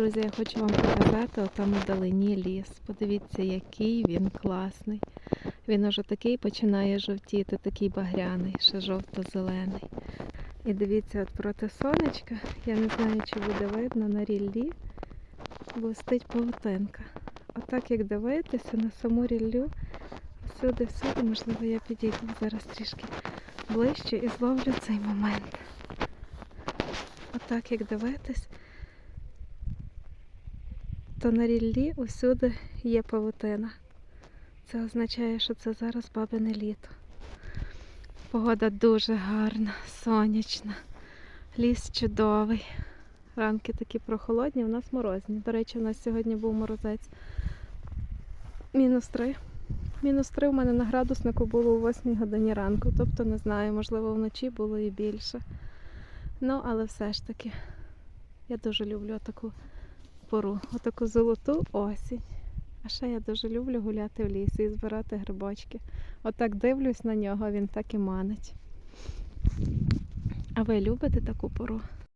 Друзі, я хочу вам показати отам у ліс. Подивіться, який він класний. Він уже такий починає жовтіти, такий багряний, ще жовто-зелений. І дивіться, от проти сонечка, я не знаю, чи буде видно на ріллі, блистить павутинка. Отак як дивитися на саму ріллю, всюди, всюди, можливо, я підійду зараз трішки ближче і зловлю цей момент. Отак як дивитись, то на ріллі усюди є павутина. Це означає, що це зараз бабине літо. Погода дуже гарна, сонячна, ліс чудовий. Ранки такі прохолодні, у нас морозні. До речі, у нас сьогодні був морозець. Мінус три. Мінус три у мене на градуснику було о 8 годині ранку. Тобто не знаю, можливо, вночі було і більше. Ну, але все ж таки, я дуже люблю таку пору, отаку золоту осінь. А ще я дуже люблю гуляти в лісі і збирати грибочки. Отак дивлюсь на нього, він так і манить. А ви любите таку пору?